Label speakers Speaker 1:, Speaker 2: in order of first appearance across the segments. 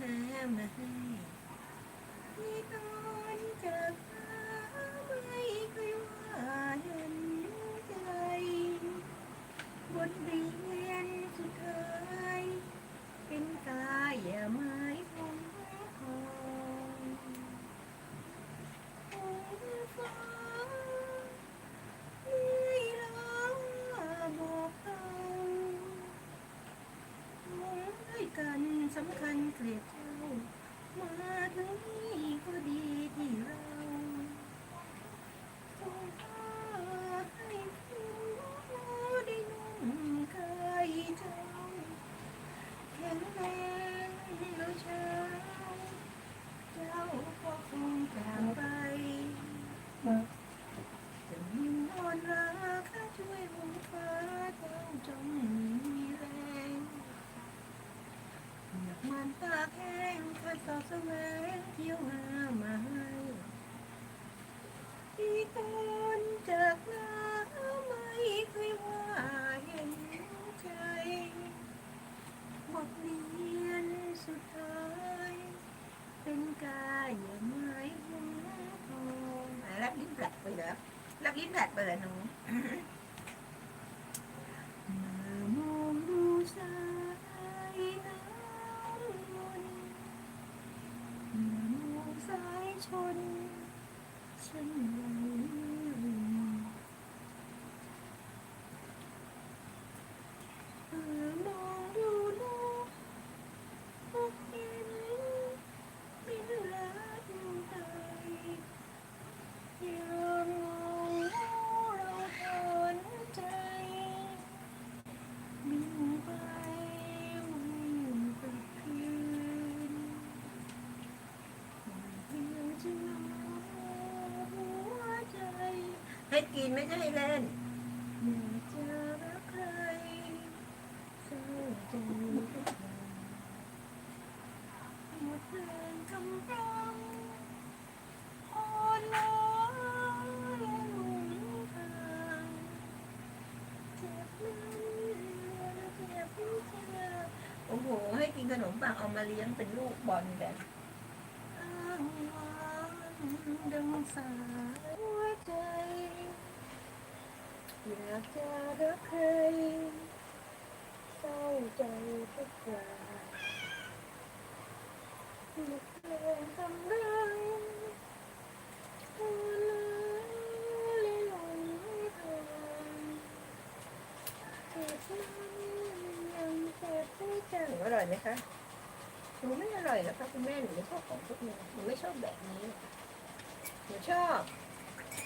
Speaker 1: หามาให้นี่ตอนจากฟ้ไม่เคยว่าเห็นใจ บทเรียนสุดท้าย เป็นกายอย่าไม้ผมคองผมฟ้าไม่ลาบอกเรามองด้วยกัน สำคัญเกลียดเจ้ามาถึงนี่ก็ดีที่เราส่งผ้าให้ผู้ได้นุ่งกายเจ้า แข็งแรงแล้วเช้า เจ้าก็คงจากไปจะมีนอนรักข้าช่วยหงฟ้าเจ้าจงมีแรงอยานตาแข้งข้าสอบแสวงเที่ยวหามาให้ที่ตนจากลาไม่เคยว่าเห็นใจบทเรียนสุดท้าย เป็นกายอย่าไม้หัวทองอะรับลิ้นแผลดไปแล้วรับลิ้นแผลดไปแล้วหนู ชนฉันไหลเมื่อมองดูลูก พบเห็นบินรักตายยังงงเราทนใจ บินไปไม่กลับคืนเพียงจะนอนหัวใจ ให้กินไม่ใช่ให้เล่นอยากจะรักใครเศร้าใจทุกวัน หมดแรงกำลังอ่อนล้าและหลงทา งเจ็บนั้นเจ็บที่เธอโอ้โห ให้กินขนมปังเอามาเลี้ยงเป็นลูกบอลแบบอ้างว้าง ดังสายหัวใจ อยากจะรักใครเศร้าใจทุกคราหมดแรงกำลังอ่อนล้าและหลงทางเจ็บนั้นยังจ็บไม่จังอร่อยไหมคะ หนูไม่อร่อยแล้วคะคุณแม่ หนูไม่ชอบของพวกนี้ หนูไม่ชอบแบบนี้ หนูชอบ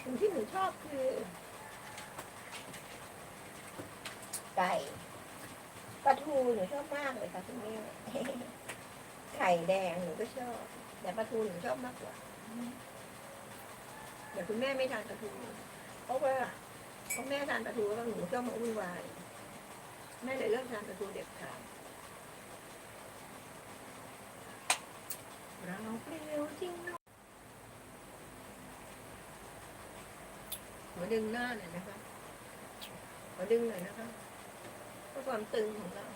Speaker 1: สิ่งที่หนูชอบคือ ไก่ปลาทูหนูชอบมากเลยค่ะคุณแม่ไข่แดงหนูก็ชอบ แต่ปลาทูหนูชอบมากกว่าแต่คุณแม่ไม่ทานปลาทูเพราะว่าเพราะแม่ทานปลาทูแล้วหนูชอบมาวุ่นวายแม่เลยเลิกทานปลาทูเด็ดขาดเราเปลี่ยวจริงเนาะ มาดึงหน้าหน่อยนะคะมาดึงหน่อยนะคะเพื่อความตึงของเรา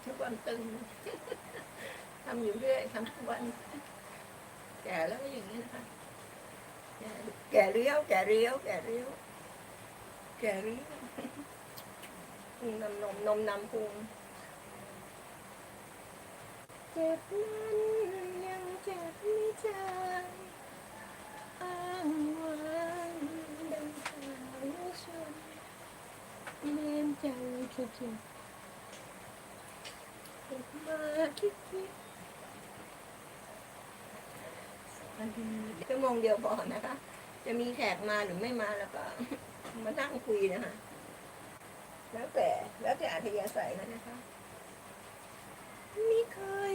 Speaker 1: เพื่อความตึงทำอยู่เรื่อยทำทุกวัน แก่แล้วก็อย่างนี้นะคะ แก่แก่เรี้ยว แก่เรี้ยว แก่เรี้ยว แก่เรี้ยวพุงนำนมนมนำพุงเจ็บนั้นยังเจ็บไม่จางอ้างว้างดังสายชนเลียนใจเจ็บเจ็บเจ็บ มาคิดคิดชั่วโมงเดียวพอนะคะ จะมีแขกมาหรือไม่มาแล้วก็ มานั่งคุยนะคะ แล้วแต่แล้วแต่อัธยาศัยนะคะไม่เคย